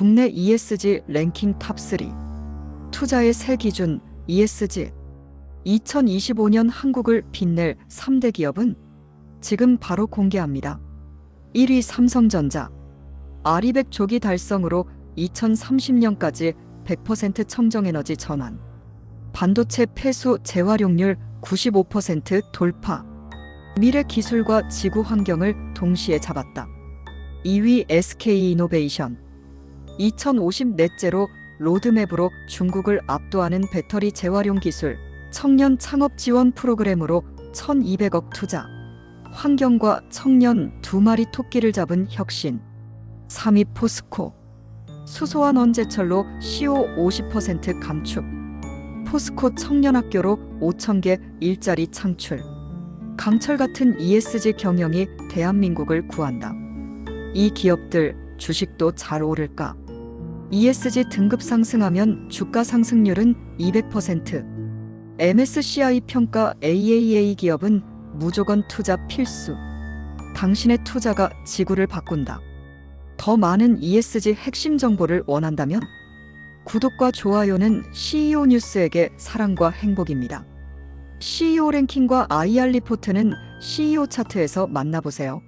국내 ESG 랭킹 탑3 투자의 새 기준 ESG 2025년 한국을 빛낼 3대 기업은 지금 바로 공개합니다. 1위 삼성전자. 아리백 조기 달성으로 2030년까지 100% 청정에너지 전환. 반도체 폐수 재활용률 95% 돌파. 미래 기술과 지구 환경을 동시에 잡았다. 2위 SK 이노베이션 2050 넷제로 로드맵으로 중국을 압도하는 배터리 재활용 기술 청년 창업 지원 프로그램으로 1200억 투자. 환경과 청년 두 마리 토끼를 잡은 혁신. 3위 포스코. 수소와 원제철로 CO 50% 감축. 포스코 청년학교로 5,000개 일자리 창출. 강철 같은 ESG 경영이 대한민국을 구한다. 이 기업들 주식도 잘 오를까? ESG 등급 상승하면 주가 상승률은 200%. MSCI 평가 AAA 기업은 무조건 투자 필수. 당신의 투자가 지구를 바꾼다. 더 많은 ESG 핵심 정보를 원한다면 구독과 좋아요는 CEO 뉴스에게 사랑과 행복입니다. CEO 랭킹과 IR 리포트는 CEO 차트에서 만나보세요.